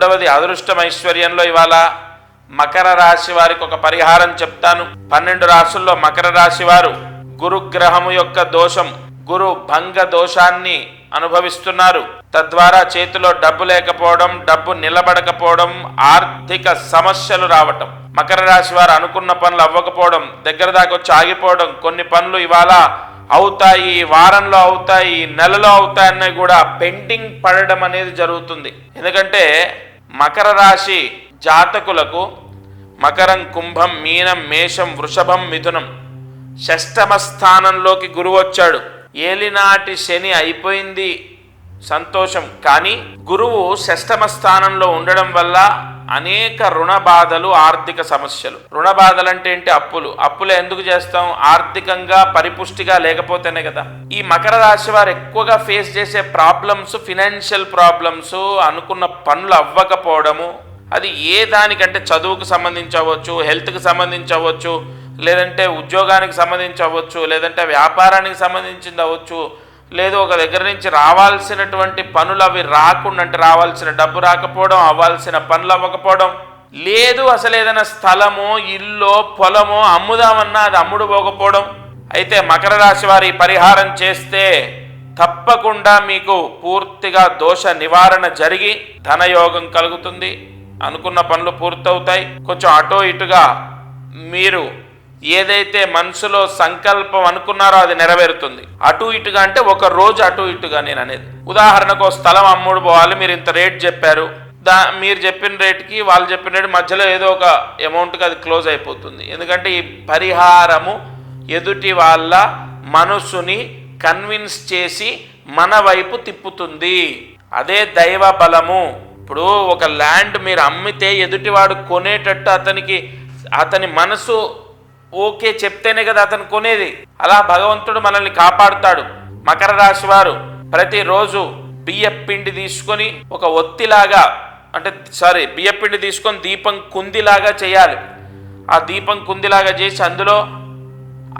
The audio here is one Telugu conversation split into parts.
రెండవది అదృష్టం ఐశ్వర్యంలో ఇవాళ మకర రాశి వారికి ఒక పరిహారం చెప్తాను. పన్నెండు రాశుల్లో మకర రాశి వారు గురుగ్రహము యొక్క దోషం గురు భంగ దోషాన్ని అనుభవిస్తున్నారు. తద్వారా చేతిలో డబ్బు లేకపోవడం డబ్బు నిలబడకపోవడం ఆర్థిక సమస్యలు రావటం. మకర రాశి వారు అనుకున్న పనులు అవ్వకపోవడం దగ్గర దాకా వచ్చి ఆగిపోవడం కొన్ని పనులు ఇవాళ అవుతాయి ఈ వారంలో అవుతాయి ఈ నెలలో అవుతాయని కూడా పెండింగ్ పడడం అనేది జరుగుతుంది. ఎందుకంటే మకర రాశి జాతకులకు మకరం కుంభం మీనం మేషం వృషభం మిథునం షష్టమ స్థానంలోకి గురువు వచ్చాడు. ఏలినాటి శని అయిపోయింది. సంతోషం. కానీ గురువు షష్టమ స్థానంలో ఉండడం వల్ల అనేక రుణ బాధలు ఆర్థిక సమస్యలు. రుణ బాధలు అంటే ఏంటి? అప్పులు. అప్పులు ఎందుకు చేస్తాం? ఆర్థికంగా పరిపుష్టిగా లేకపోతేనే కదా. ఈ మకర రాశి వారు ఎక్కువగా ఫేస్ చేసే ప్రాబ్లమ్స్ ఫినాన్షియల్ ప్రాబ్లమ్స్ అనుకున్న పనులు అవ్వకపోవడము అది ఏ దానికంటే చదువుకు సంబంధించి అవ్వచ్చు హెల్త్కి సంబంధించి అవ్వచ్చు లేదంటే ఉద్యోగానికి సంబంధించి అవ్వచ్చు లేదంటే వ్యాపారానికి సంబంధించింది అవ్వచ్చు లేదు ఒక దగ్గర నుంచి రావాల్సినటువంటి పనులు అవి రాకుండా అంటే రావాల్సిన డబ్బు రాకపోవడం అవ్వాల్సిన పనులు అవ్వకపోవడం లేదు అసలు ఏదైనా స్థలమో ఇల్లో పొలమో అమ్ముదామన్నా అది అమ్ముడు పోకపోవడం. అయితే మకర రాశి వారి పరిహారం చేస్తే తప్పకుండా మీకు పూర్తిగా దోష నివారణ జరిగి ధనయోగం కలుగుతుంది. అనుకున్న పనులు పూర్తవుతాయి. కొంచెం అటో ఇటుగా మీరు ఏదైతే మనసులో సంకల్పం అనుకున్నారో అది నెరవేరుతుంది. అటు ఇటుగా అంటే ఒక రోజు అటు ఇటుగా నేను అనేది. ఉదాహరణకు ఒక స్థలం అమ్ముడు పోవాలి మీరు ఇంత రేట్ చెప్పారు. దా మీరు చెప్పిన రేట్కి వాళ్ళు చెప్పిన రేటు మధ్యలో ఏదో ఒక అమౌంట్కి అది క్లోజ్ అయిపోతుంది. ఎందుకంటే ఈ పరిహారము ఎదుటి వాళ్ళ మనసుని కన్విన్స్ చేసి మన వైపు తిప్పుతుంది. అదే దైవ బలము. ఇప్పుడు ఒక ల్యాండ్ మీరు అమ్మితే ఎదుటివాడు కొనేటట్టు అతనికి అతని మనసు ఓకే చెప్తేనే కదా అతను కొనేది. అలా భగవంతుడు మనల్ని కాపాడుతాడు. మకర రాశి వారు ప్రతిరోజు బియ్యపిండి తీసుకొని ఒక ఒత్తిలాగా అంటే సారీ బియ్యపిండి తీసుకొని దీపం కుందిలాగా చేయాలి. ఆ దీపం కుందిలాగా చేసి అందులో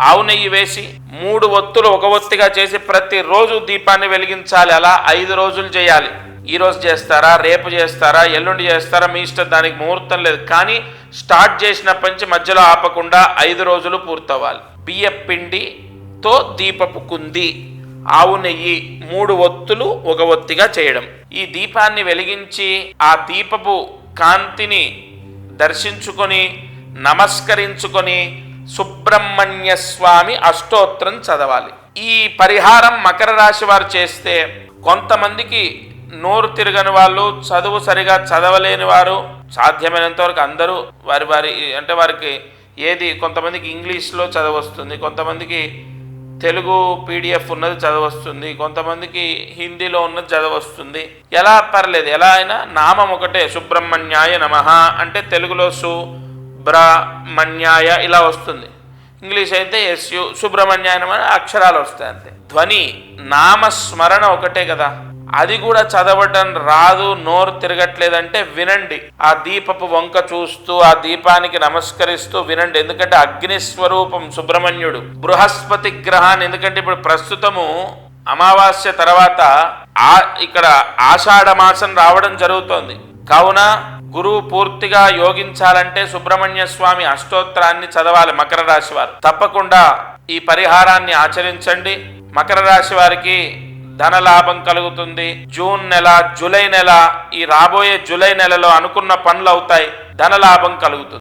ఆవు నెయ్యి వేసి మూడు ఒత్తులు ఒక ఒత్తిగా చేసి ప్రతిరోజు దీపాన్ని వెలిగించాలి. అలా ఐదు రోజులు చేయాలి. ఈరోజు చేస్తారా రేపు చేస్తారా ఎల్లుండి చేస్తారా మీ ఇష్టం దానికి ముహూర్తం లేదు. కానీ స్టార్ట్ చేసినప్పటి నుంచి మధ్యలో ఆపకుండా ఐదు రోజులు పూర్తవ్వాలి. బియ్య పిండితో దీపపు కుంది ఆవు నెయ్యి మూడు ఒత్తులు ఒక ఒత్తిగా చేయడం. ఈ దీపాన్ని వెలిగించి ఆ దీపపు కాంతిని దర్శించుకొని నమస్కరించుకొని సుబ్రహ్మణ్య స్వామి అష్టోత్తరం చదవాలి. ఈ పరిహారం మకర రాశి వారు చేస్తే కొంతమందికి నోరు తిరగని వాళ్ళు చదువు సరిగా చదవలేని వారు సాధ్యమైనంత వరకు అందరూ వారి వారి అంటే వారికి ఏది కొంతమందికి ఇంగ్లీష్లో చదవస్తుంది కొంతమందికి తెలుగు పీడిఎఫ్ ఉన్నది చదవస్తుంది కొంతమందికి హిందీలో ఉన్నది చదవస్తుంది ఎలా పర్లేదు ఎలా అయినా నామం ఒకటే సుబ్రహ్మణ్యాయ నమః అంటే తెలుగులో సు బ్రహ్మణ్యాయ ఇలా వస్తుంది. ఇంగ్లీష్ అయితే ఎస్యు సుబ్రహ్మణ్యాయ నమ అక్షరాలు వస్తాయి అంతే. ధ్వని నామస్మరణ ఒకటే కదా. అది కూడా చదవటం రాదు నోరు తిరగట్లేదంటే వినండి. ఆ దీపపు వంక చూస్తూ ఆ దీపానికి నమస్కరిస్తూ వినండి. ఎందుకంటే అగ్ని స్వరూపం సుబ్రహ్మణ్యుడు. బృహస్పతి గ్రహాన్ని ఎందుకంటే ఇప్పుడు ప్రస్తుతము అమావాస్య తర్వాత ఆ ఇక్కడ ఆషాఢ మాసం రావడం జరుగుతోంది. కావున గురువు పూర్తిగా యోగించాలంటే సుబ్రహ్మణ్య స్వామి అష్టోత్తరాన్ని చదవాలి మకర రాశి వారు. తప్పకుండా ఈ పరిహారాన్ని ఆచరించండి. మకర రాశి వారికి ధన లాభం కలుగుతుంది. జూన్ నెల జూలై నెల ఈ రాబోయే జూలై నెలలో అనుకున్న పనులు అవుతాయి. ధన లాభం కలుగుతుంది.